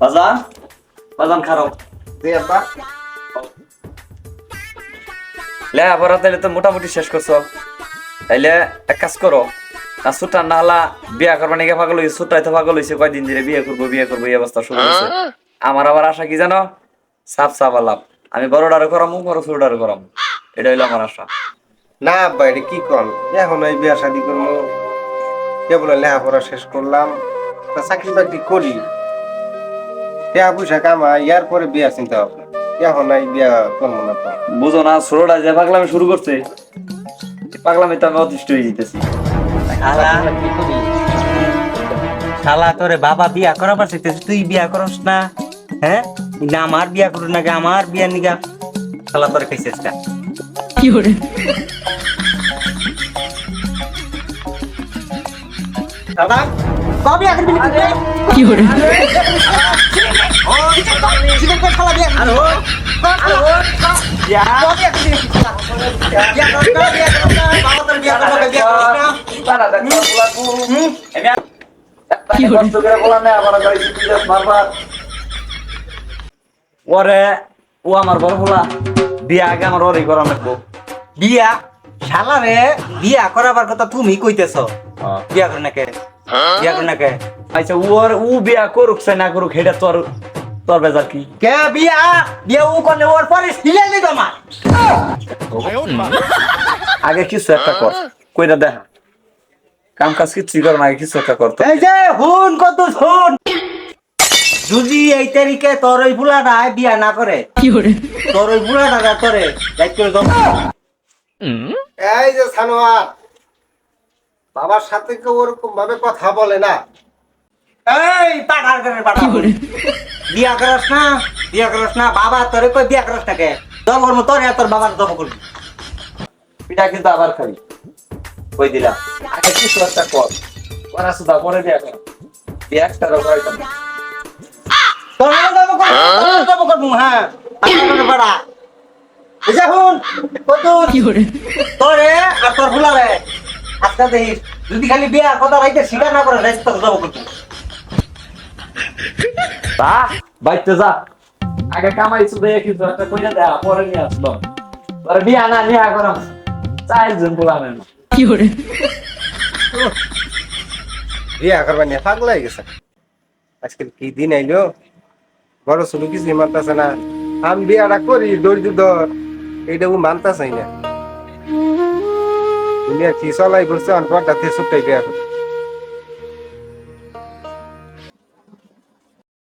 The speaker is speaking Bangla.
বাজান বাজান খারাপ জি আব্বা লেখাপড়া তাইলে তো মোটামুটি শেষ করছ তাইলে এক কাজ করো না সুটা না হলা বিয়া করবা নাকি পাগল হয়েছে সুটাই তো পাগল হয়েছে কয়দিন ধরে বিয়ে করব বিয়ে করব এই অবস্থা শুরু হয়েছে আমার আবার আশা কি জানো সাপ সাপ আলাপ আমি বড় বড়ডারে করামু বড় ছোট ছোটডারে করামু এটা হইল আমার আশা। না আব্বা এটা কি কন? এখন এই বিয়া শাদি করব কেবল লেখাপড়া শেষ করলাম তা চাকরি বাকরি করি। টাকা পয়সা কামাই ইয়ার পরে বিয়ার চিন্তা ভাবনা। এখন এই বিয়া করব না তো। বুঝো না ছোটটা যে পাগলামি শুরু করছে পাগলামি তো আমি অতিষ্ঠ হয়ে যেতেছি। শালা। তোরে বাবা বিয়া করাবার চাইতেছে তুই বিয়া করস না? হ্যাঁ? না আমার বিয়া করু নাকি আমার বিয়া নিগা। শালা তোরে খাইছিস দাদা কি করে ওরে ও আমার বড় বলা বিয়া আগে আমার ওরই করা লাগবো। বিয়া? শালারে বিয়া করাবার কথা তুমি কইতেছ। বিয়া করে নাকে? বিয়া করে নাকে? আচ্ছা ওর ও বিয়া করুক চাই না করুক সেটা তোর তোর বেজার কি? কে বিয়া? বিয়া ও করলে ওর পরে ছিলে নিত আমার। আগে কিছু একটা কর। কইরা দেখা। কাম কাজ কিছুই কর আগে কিছু একটা কর তো। এই যে হুন কত হুন। যদি এই তারিখে তোর ওই ফুলাটা বিয়া না করে তোর ওই ফুলাটা তোরে দায়িত্ব করে দাও এই যে সানোয়ার বাবার সাথে কেউ ওরকম ভাবে কথা বলে না। এই পাঠার করে পাঠা বিয়া করস না বিয়া করস না বাবা তোরে কই বিয়া করস না কে দবর মো তোরে আর তোর বাবার দব করবি। পিঠা কিন্তু আবার খাবি কই দিলাম আগে কিছু একটা কর। করা সুদা পরে বিয়া কর। বিয়া একটা না। তোর করবি দব করবি হ্যাঁ পাঠার করে পাঠা এই যে হুন কত তোরে আর তোর ফুলারে আজকাল দেখিস যদি খালি বিয়া কথা রাইতে স্বীকার না করে রাইতে তোর দব করবি তা বাইতে যা। আগে কামাই সুদা কিছু একটা কইরা দেয়া পরে নিয়ে আসলো পরে বিয়া না বিয়া করাম। চারজন বলানে না বিয়া করবা নিয়ে পাগল হয়ে গেছে। আজকাল কি দিন আইলো? বড় ছোট কিছু না। আমি বিয়াটা করি দরিদ্র ধর। এইটা ও মানতেছে না। দুনিয়া কি চলাই বলছে অনপর বিয়া করতে